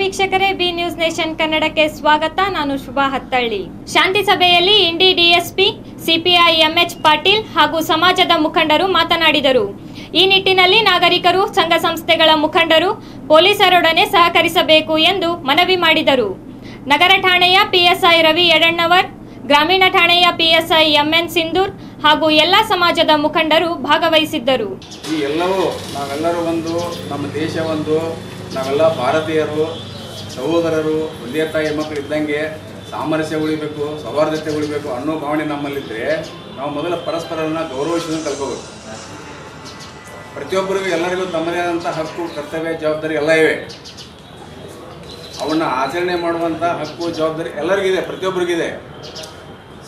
ವೀಕ್ಷಕರೇ, B news nation ಕನ್ನಡಕ್ಕೆ ಸ್ವಾಗತ. ನಾನು ಶುಭಾ ಹತ್ತಳ್ಳಿ. ಶಾಂತಿ ಸಭೆಯಲ್ಲಿ Indi DSP CPI MH Patil ಹಾಗೂ ಸಮಾಜದ ಮುಖಂಡರು ಮಾತನಾಡಿದರು. ಈ ನಿಟ್ಟಿನಲ್ಲಿ ನಾಗರಿಕರು, ಸಂಘ ಸಂಸ್ಥೆಗಳ ಮುಖಂಡರು, ಪೊಲೀಸರೊಡನೆ ಸಹಕರಿಸಬೇಕು ಎಂದು ಮನವಿ ಮಾಡಿದರು. ನಗರ ಠಾಣೆಯ ಪಿಎಸ್ಐ ರವಿ ಯಡಣ್ಣವರ್ ಗ್ರಾಮೀಣ ಠಾಣೆಯ ಪಿಎಸ್ಐ ಎಂಎನ್ ಸಿಂಧೂರ್ ಹಾಗೂ ಎಲ್ಲ ಸಮಾಜದ ಮುಖಂಡರು ಭಾಗವಹಿಸಿದ್ದರು. ಈ ಎಲ್ಲವೂ ನಾವೆಲ್ಲರೂ ಒಂದು, ನಮ್ಮ ದೇಶ ಒಂದು ನಾವೆಲ್ಲ ಭಾರತೀಯರು, ಸಹೋದರರು ಒಂದೇ ತಾಯಿ ಮಕ್ಕಳು ಇದ್ದಂಗೆ ಸಾಮರಸ್ಯ ಉಳಿಬೇಕು, ಸೌಹಾರ್ದತೆ ಉಳಿಬೇಕು ಅನ್ನೋ ಭಾವನೆ ನಮ್ಮಲ್ಲಿದ್ದರೆ ನಾವು ಮೊದಲು ಪರಸ್ಪರರನ್ನ ಗೌರವಿಸೋದನ್ನು ಕಲ್ಕೋಬೇಕು ಪ್ರತಿಯೊಬ್ಬರಿಗೂ ಎಲ್ಲರಿಗೂ ತಮ್ಮದೇ ಆದಂಥ ಹಕ್ಕು, ಕರ್ತವ್ಯ, ಜವಾಬ್ದಾರಿ ಎಲ್ಲ ಇವೆ. ಅವನ್ನ ಆಚರಣೆ ಮಾಡುವಂಥ ಹಕ್ಕು, ಜವಾಬ್ದಾರಿ ಎಲ್ಲರಿಗಿದೆ, ಪ್ರತಿಯೊಬ್ಬರಿಗಿದೆ.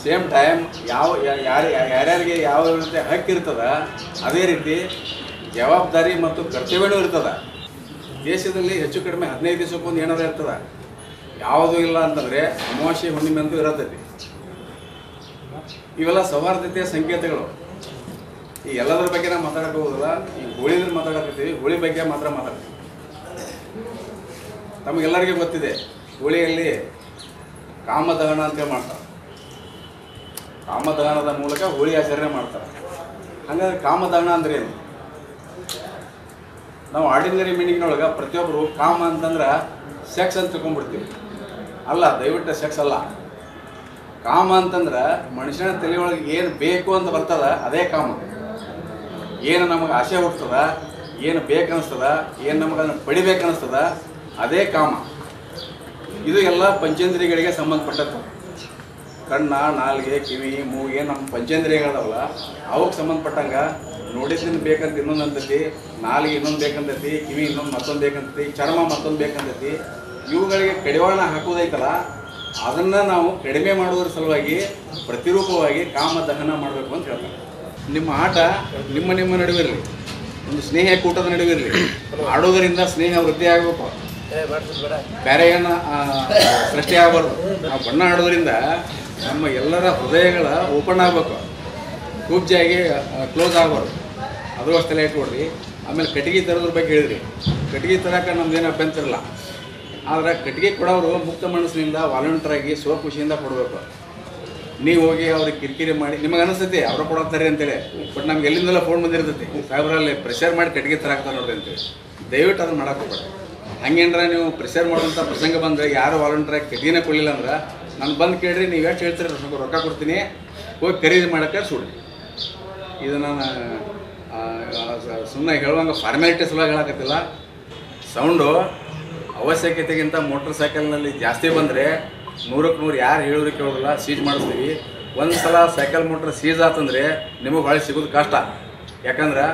ಸೇಮ್ ಟೈಮ್ ಯಾವ ಯಾರು, ಯಾರ್ಯಾರಿಗೆ ಯಾವ ರೀತಿ ಹಕ್ಕು ಇರ್ತದ ಅದೇ ರೀತಿ ಜವಾಬ್ದಾರಿ ಮತ್ತು ಕರ್ತವ್ಯನೂ ಇರ್ತದ. ದೇಶದಲ್ಲಿ ಹೆಚ್ಚು ಕಡಿಮೆ ಹದಿನೈದು ದಿವಸಕ್ಕೊಂದು ಏನಾದ್ರು ಇರ್ತದ? ಯಾವುದೂ ಇಲ್ಲ ಅಂತಂದರೆ ಅಮಾವಾಸ್ಯೆ, ಹುಣ್ಣಿಮೆ ಅಂತೂ ಇರತೈತಿ ಇವೆಲ್ಲ ಸೌಹಾರ್ದತೆಯ ಸಂಕೇತಗಳು. ಈ ಎಲ್ಲದರ ಬಗ್ಗೆ ನಾವು ಮಾತಾಡಕ್ಕೆ ಹೋಗೋದಿಲ್ಲ ಈ ಹೋಳಿದ್ರ ಮಾತಾಡಕತ್ತೀವಿ ಹೋಳಿ ಬಗ್ಗೆ ಮಾತ್ರ ಮಾತಾಡ್ತೀವಿ. ತಮಗೆಲ್ಲರಿಗೂ ಗೊತ್ತಿದೆ ಹೋಳಿಯಲ್ಲಿ ಕಾಮದಹನ ಅಂತೇಳಿ ಮಾಡ್ತಾರೆ. ಕಾಮದಹನದ ಮೂಲಕ ಹೋಳಿ ಆಚರಣೆ ಮಾಡ್ತಾರೆ. ಹಾಗಾದ್ರೆ ಕಾಮದಹನ ಅಂದ್ರೆ ನಾವು ಆರ್ಡಿನರಿ ಮೀನಿಂಗ್ನೊಳಗೆ ಪ್ರತಿಯೊಬ್ಬರು ಕಾಮ ಅಂತಂದ್ರೆ ಸೆಕ್ಸ್ ಅಂತ ತಿಳ್ಕೊಂಡ್ಬಿಡ್ತೀವಿ. ಅಲ್ಲ, ದಯವಿಟ್ಟು ಸೆಕ್ಸ್ ಅಲ್ಲ. ಕಾಮ ಅಂತಂದ್ರೆ ಮನುಷ್ಯನ ತಲೆಯೊಳಗೆ ಏನು ಬೇಕು ಅಂತ ಬರ್ತದ, ಅದೇ ಕಾಮ. ಏನು ನಮಗೆ ಆಸೆ ಹುಡ್ತದ ಏನು ಬೇಕನ್ನಿಸ್ತದ ಏನು ನಮಗೆ ಅದನ್ನು ಪಡಿಬೇಕನ್ನಿಸ್ತದ ಅದೇ ಕಾಮ. ಇದು ಎಲ್ಲ ಪಂಚೇಂದ್ರಿಯಗಳಿಗೆ ಸಂಬಂಧಪಟ್ಟದ್ದು. ಕಣ್ಣ, ನಾಲ್ಗೆ, ಕಿವಿ, ಮೂಗೆ ನಮ್ಮ ಪಂಚೇಂದ್ರಿಯಗಳವಲ್ಲ ಅವಕ್ಕೆ ಸಂಬಂಧಪಟ್ಟಂಗ ನೋಡಿದ್ರಿಂದ ಬೇಕಂತ ಇನ್ನೊಂದು ಅಂತೈತಿ, ನಾಲಿಗೆ ಇನ್ನೊಂದು ಬೇಕಂತೈತಿ, ಕಿವಿ ಇನ್ನೊಂದು ಮತ್ತೊಂದು ಬೇಕಂತೈತಿ, ಚರ್ಮ ಮತ್ತೊಂದು ಬೇಕಂತೈತಿ, ಇವುಗಳಿಗೆ ಕಡಿವಾಣ ಹಾಕೋದೈತಲ್ಲ ಅದನ್ನು ನಾವು ಕಡಿಮೆ ಮಾಡೋದ್ರ ಸಲುವಾಗಿ ಪ್ರತಿರೂಪವಾಗಿ ಕಾಮ ದಹನ ಮಾಡಬೇಕು ಅಂತ ಹೇಳ್ತಾರೆ. ನಿಮ್ಮ ಆಟ ನಿಮ್ಮ ನಿಮ್ಮ ನಡುವೆ ಇರಲಿ, ಒಂದು ಸ್ನೇಹ ಕೂಟದ ನಡುವೆ ಇರಲಿ ಆಡೋದರಿಂದ ಸ್ನೇಹ ವೃದ್ಧಿ ಆಗಬೇಕು. ಬೇರೆ ಏನು ಸೃಷ್ಟಿ ಆಗಬಾರ್ದು. ನಾವು ಬಣ್ಣ ಆಡೋದ್ರಿಂದ ನಮ್ಮ ಎಲ್ಲರ ಹೃದಯಗಳ ಓಪನ್ ಆಗಬೇಕು. ಕೂಬ್ಜಾಗಿ ಕ್ಲೋಸ್ ಆಗ್ಬಾರ್ದು ಅದು ಅಷ್ಟೆಲ್ಲ ಇಟ್ಕೊಡ್ರಿ ಆಮೇಲೆ ಕಟ್ಟಿಗೆ ತರೋದ್ರ ಬಗ್ಗೆ ಹೇಳಿದ್ರಿ. ಕಟ್ಟಿಗೆ ತರಕ್ಕೆ ನಮ್ದೇನು ಅಭ್ಯಂತರ ಇಲ್ಲ. ಆದರೆ ಕಟ್ಟಿಗೆ ಕೊಡೋರು ಮುಕ್ತ ಮನಸ್ಸಿನಿಂದ ವಾಲಂಟಿಯರ್ ಆಗಿ ಸ್ವ ಖುಷಿಯಿಂದ ಕೊಡಬೇಕು. ನೀವು ಹೋಗಿ ಅವ್ರಿಗೆ ಕಿರಿಕಿರಿ ಮಾಡಿ, ನಿಮಗೆ ಅನಿಸ್ತೈತಿ, ಅವ್ರು ಕೊಡತ್ತಾರೆ ಅಂತೇಳಿ. ಬಟ್ ನಮ್ಗೆ ಎಲ್ಲಿಂದೆಲ್ಲ ಫೋನ್ ಬಂದಿರ್ತೈತಿ. ಸಾಹೇಬ್ರಲ್ಲಿ ಪ್ರೆಷರ್ ಮಾಡಿ ಕಟ್ಟಿಗೆ ತರಾಕ್ತಾರೆ ನೋಡ್ರಿ ಅಂತೇಳಿ. ದಯವಿಟ್ಟು ಅದನ್ನು ಹೋಗ್ಬೇಡ. ಹಂಗೇನ್ರ ನೀವು ಪ್ರೆಷರ್ ಮಾಡುವಂಥ ಪ್ರಸಂಗ ಬಂದರೆ ಯಾರು ವಾಲಂಟಿಯರ್ ಕಟ್ಟಿಗೆನೇ ಕೊಡಲಿಲ್ಲ ಅಂದ್ರೆ ನಾನು ಬಂದು ಕೇಳಿರಿ, ನೀವು ಎಷ್ಟು ಹೇಳ್ತೀರಿ, ರೊಕ್ಕ ಕೊಡ್ತೀನಿ. ಹೋಗಿ ಖರೀದಿ ಮಾಡೋಕ್ಕೆ ಸುಡ್ರಿ. ಇದು ನಾನು ಸುಮ್ಮನೆ ಹೇಳುವಂಗೆ ಫಾರ್ಮ್ಯಾಲಿಟಿ ಸಲುವಾಗಿ ಹೇಳಕತ್ತಿಲ್ಲ. ಸೌಂಡು ಅವಶ್ಯಕತೆಗಿಂತ ಮೋಟ್ರ್ ಸೈಕಲ್ನಲ್ಲಿ ಜಾಸ್ತಿ ಬಂದರೆ ನೂರಕ್ಕೆ ನೂರು ಯಾರು ಹೇಳಿದ್ರು ಕೇಳೋದಿಲ್ಲ ಸೀಜ್ ಮಾಡಿಸ್ತೀವಿ. ಒಂದು ಸಲ ಸೈಕಲ್ ಮೋಟ್ರ್ ಸೀಜ್ ಆತಂದರೆ ನಿಮಗೆ ಹೊಳೆ ಸಿಗೋದು ಕಷ್ಟ. ಯಾಕಂದ್ರೆ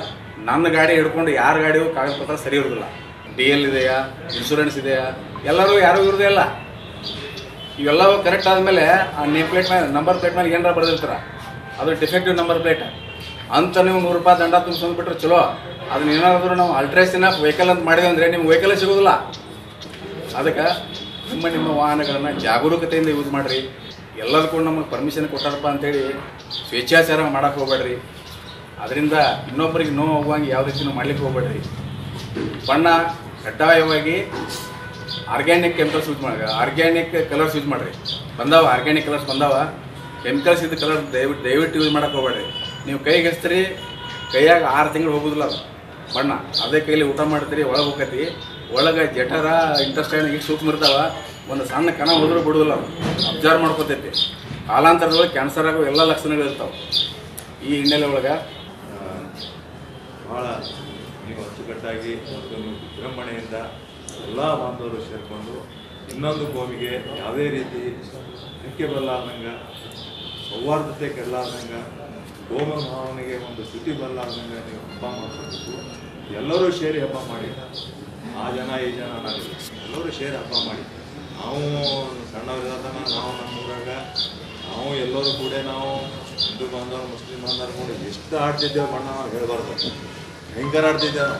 ನನ್ನ ಗಾಡಿ ಹಿಡ್ಕೊಂಡು ಯಾರ ಗಾಡಿಯೂ ಕಾಗದ ಪತ್ರ ಸರಿ ಇರೋದಿಲ್ಲ. ಡಿ ಎಲ್ ಇದೆಯಾ ಇನ್ಶೂರೆನ್ಸ್ ಇದೆಯಾ, ಎಲ್ಲರೂ ಯಾರೂ ಇರೋದೇ ಇಲ್ಲ. ಇವೆಲ್ಲವೂ ಕರೆಕ್ಟ್ ಆದಮೇಲೆ ಆ ನೇಮ್ ಪ್ಲೇಟ್ ಮೇಲೆ ನಂಬರ್ ಪ್ಲೇಟ್ ಮೇಲೆ ಏನಾರ ಬರೆದಿರ್ತಾರೆ. ಅದು ಡಿಫೆಕ್ಟಿವ್ ನಂಬರ್ ಪ್ಲೇಟ್ ಅಂತ ನೀವು ನೂರು ರೂಪಾಯಿ ದಂಡ ತುಂಬಿಸ್ಕೊಂಡ್ಬಿಟ್ರೆ ಚಲೋ. ಅದನ್ನ ಏನಾದರೂ ನಾವು ಅಲ್ಟ್ರೇಷನ್ ಆಫ್ ವೆಹಿಕಲ್ ಅಂತ ಮಾಡಿದ್ವಿ ಅಂದರೆ ನಿಮ್ಗೆ ವೆಹಿಕಲ್ ಸಿಗೋದಿಲ್ಲ. ಅದಕ್ಕೆ ನಿಮ್ಮ ನಿಮ್ಮ ವಾಹನಗಳನ್ನು ಜಾಗರೂಕತೆಯಿಂದ ಯೂಸ್ ಮಾಡಿರಿ. ಎಲ್ಲದಕ್ಕೂ ನಮಗೆ ಪರ್ಮಿಷನ್ ಕೊಟ್ಟಾರಪ್ಪ ಅಂತೇಳಿ ಸ್ವೇಚ್ಛಾಚಾರ ಮಾಡಕ್ಕೆ ಹೋಗ್ಬೇಡ್ರಿ. ಅದರಿಂದ ಇನ್ನೊಬ್ಬರಿಗೆ ನೋವು ಹೋಗುವಂಗೆ ಯಾವ ರೀತಿನೂ ಮಾಡ್ಲಿಕ್ಕೆ ಹೋಗ್ಬೇಡ್ರಿ. ಬಣ್ಣ ಕಡ್ಡಾಯವಾಗಿ ಆರ್ಗ್ಯಾನಿಕ್ ಕೆಮಿಕಲ್ಸ್ ಯೂಸ್ ಮಾಡಿ ಆರ್ಗ್ಯಾನಿಕ್ ಕಲರ್ಸ್ ಯೂಸ್ ಮಾಡಿರಿ. ಬಂದಾವ ಆರ್ಗ್ಯಾನಿಕ್ ಕಲರ್ಸ್ ಬಂದಾವ. ಕೆಮಿಕಲ್ಸ್ ಇದ್ದ ಕಲರ್ ದಯವಿಟ್ಟು ದಯವಿಟ್ಟು ಯೂಸ್ ಮಾಡಕ್ಕೆ ಹೋಗ್ಬೇಡ್ರಿ. ನೀವು ಕೈಗೆ ಹಚ್ತೀರಿ ಕೈಯಾಗ ಆರು ತಿಂಗಳು ಹೋಗೋದಿಲ್ಲ ಅದು. ಬಣ್ಣ. ಅದೇ ಕೈಲಿ ಊಟ ಮಾಡ್ತೀರಿ, ಒಳಗೆ ಹೋಗತಿ ಒಳಗೆ ಜಠರ, ಇಂಟೆಸ್ಟೈನ್ ಈಗ ಸೂಕ್ಷ್ಮ ಇರ್ತಾವ. ಒಂದು ಸಣ್ಣ ಕಣ ಹೋದ್ರೂ ಬಿಡೋದಿಲ್ಲ ಅದು. ಅಬ್ಸರ್ವ್ ಮಾಡ್ಕೊತೈತಿ. ಕಾಲಾಂತರದೊಳಗೆ ಕ್ಯಾನ್ಸರ್ ಆಗೋ ಎಲ್ಲ ಲಕ್ಷಣಗಳು ಇರ್ತಾವೆ. ಈ ಹಿನ್ನೆಲೆ ಒಳಗೆ ಭಾಳ ನೀವು ಅಚ್ಚುಕಟ್ಟಾಗಿ ಮತ್ತು ನೀವು ವಿಜೃಂಭಣೆಯಿಂದ ಎಲ್ಲ ಬಾಂಧವರು ಸೇರಿಕೊಂಡು ಇನ್ನೊಂದು ಕೋಮಿಗೆ ಯಾವುದೇ ರೀತಿ ಧಕ್ಕೆ ಬರಲಾರ್ದಂಗೆ ಸೌಹಾರ್ದತೆ ಕೆಡಲಾರ್ದಂಗೆ ಹೋಮ ಭಾವನೆಗೆ ಒಂದು ಸ್ಥಿತಿ ಬರಲಾರ್ದಂಗೆ ನೀವು ಹಬ್ಬ ಮಾಡ್ಕೊಬೇಕು ಎಲ್ಲರೂ ಸೇರಿ ಹಬ್ಬ ಮಾಡಿ. ಆ ಜನ, ಈ ಜನ ಅನ್ನೋದಿಲ್ಲ. ಎಲ್ಲರೂ ಸೇರಿ ಹಬ್ಬ ಮಾಡಿ. ನಾವು ಸಣ್ಣವರಿದಾಗ ನಾವು ನಮ್ಮ ಊರಾಗ ನಾವು ಎಲ್ಲರೂ ಕೂಡ ನಾವು ಹಿಂದೂ ಬಾಂಧವರು, ಮುಸ್ಲಿಂ ಬಾಂಧವರು ಕೂಡ ಎಷ್ಟು ಆಡ್ತಿದ್ದೇವೆ ಬಣ್ಣ ನಾವು ಹೇಳಬಾರ್ದು. ಭಯಂಕರ ಆಡ್ತಿದ್ದೇವೆ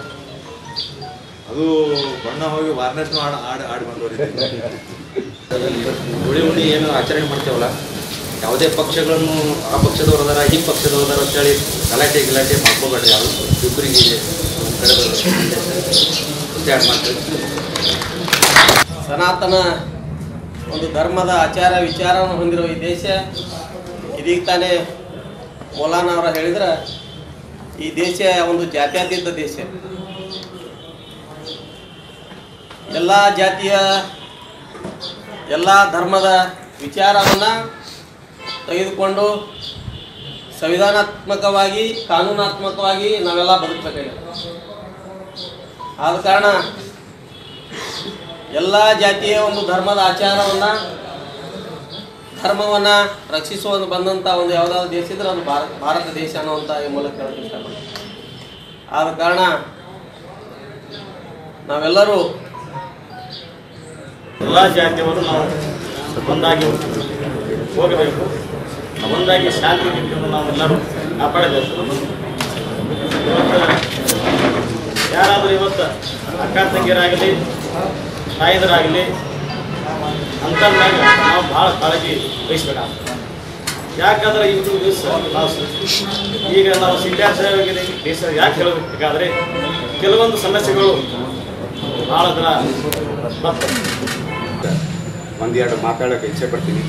ಅದು ಬಣ್ಣ ಹೋಗಿ ವಾರ್ನೆಸ್ನು ಆಡ, ಆಡಿ ಆಡಿ ಬಂದವರಿದ್ದೀವಿ ಹುಳಿ ಹುಳಿ ಏನು ಆಚರಣೆ ಮಾಡ್ತೇವಲ್ಲ? ಯಾವುದೇ ಪಕ್ಷಗಳನ್ನು ಆ ಪಕ್ಷದವ್ರು ಅದಾರ ಈ ಪಕ್ಷದವ್ರು ಅದಾರ ಅಂತೇಳಿ ಗಲಾಟೆ ಗಲಾಟೆ ಮಾಡ್ಕೋಬೇಡ್ರಿ ಯಾರು? ಇಬ್ಬರಿಗೆ ಸನಾತನ ಒಂದು ಧರ್ಮದ ಆಚಾರ ವಿಚಾರವನ್ನು ಹೊಂದಿರುವ ಈ ದೇಶ, ಇದೀಗ ತಾನೇ ಮೌಲಾನ ಅವರ ಹೇಳಿದ್ರೆ, ಈ ದೇಶ ಒಂದು ಜಾತ್ಯತೀತ ದೇಶ. ಎಲ್ಲ ಜಾತಿಯ, ಎಲ್ಲ ಧರ್ಮದ ವಿಚಾರವನ್ನು ತೆಗೆದುಕೊಂಡು ಸಂವಿಧಾನಾತ್ಮಕವಾಗಿ, ಕಾನೂನಾತ್ಮಕವಾಗಿ ನಾವೆಲ್ಲ ಬದುಕಬೇಕಾಗಿದೆ. ಆದ ಕಾರಣ ಎಲ್ಲ ಜಾತಿಯ ಒಂದು ಧರ್ಮದ ಆಚಾರವನ್ನು, ಧರ್ಮವನ್ನು ರಕ್ಷಿಸುವ ಬಂದಂಥ ಒಂದು ಯಾವುದಾದ್ರು ದೇಶ ಇದ್ರೆ ಅದು ಭಾರತ ಭಾರತ ದೇಶ ಅನ್ನುವಂಥ ಈ ಮೂಲಕ ಆದ ಕಾರಣ ನಾವೆಲ್ಲರೂ ಎಲ್ಲ ಜಾತಿಯವರು ನಾವು ಒಂದಾಗಿ ಹೋಗಬೇಕು. ಒಂದಾಗಿ ಶಾಂತಿ ರೀತಿಯನ್ನು ನಾವೆಲ್ಲರೂ ಕಾಪಾಡಬೇಕು. ಯಾರಾದರೂ ಇವತ್ತು ಅಕ್ಕ ತಂಗಿಯರಾಗಲಿ, ತಾಯಿದರಾಗಲಿ ಅಂತಂದಾಗ ನಾವು ಭಾಳ ಕಾಳಜಿ ವಹಿಸ್ಬೇಕಾಗ್ತದೆ. ಯಾಕಂದ್ರೆ ಇವತ್ತು ದಿವಸ ನಾವು ಈಗ ನಾವು ಸಿದ್ಧಾಚಾರ್ಯವಾಗಿ ದೇಶ ಯಾಕೆ ಹೇಳಬೇಕಾದ್ರೆ, ಕೆಲವೊಂದು ಸಮಸ್ಯೆಗಳು ಭಾಳ ದರ ಬರ್ತವೆ. ಒಂದೆರಡು ಮಾತಾಡೋಕ್ಕೆ ಇಚ್ಛೆ ಪಡ್ತೀನಿ.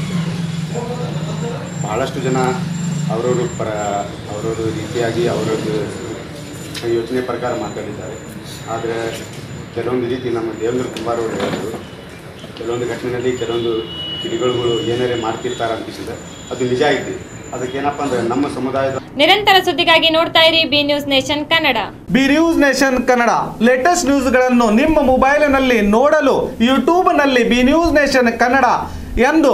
ಭಾಳಷ್ಟು ಜನ ಅವರವರು ಪರ ಅವರವರು ರೀತಿಯಾಗಿ ಅವರದ್ದು ಯೋಚನೆ ಪ್ರಕಾರ ಮಾತಾಡಿದ್ದಾರೆ. ಆದರೆ ಕೆಲವೊಂದು ರೀತಿ ನಮ್ಮ ದೇವೇಂದ್ರ ಕುಮಾರ್ ಅವರು ಹೇಳಿದರು ಕೆಲವೊಂದು ಘಟನೆಯಲ್ಲಿ ಕೆಲವೊಂದು ಕಿಡಿಗಳುಗಳು ಏನಾರೇ ಮಾಡ್ತಿರ್ತಾರೆ ಅನ್ಪಿಸಿದೆ ಅದು ನಿಜ ಐತಿ ಅದಕ್ಕೇನಪ್ಪ ಅಂದ್ರೆ ನಮ್ಮ ಸಮುದಾಯದ ನಿರಂತರ ಸುದ್ದಿಗಾಗಿ ನೋಡ್ತಾ ಇರಿ B news nation Kannada. B news nation Kannada. Latest ನ್ಯೂಸ್ಗಳನ್ನು ನಿಮ್ಮ ಮೊಬೈಲ್ನಲ್ಲಿ ನೋಡಲು ಯೂಟ್ಯೂಬ್ನಲ್ಲಿ ಬಿ ನ್ಯೂಸ್ ನೇಷನ್ ಕನ್ನಡ ಎಂದು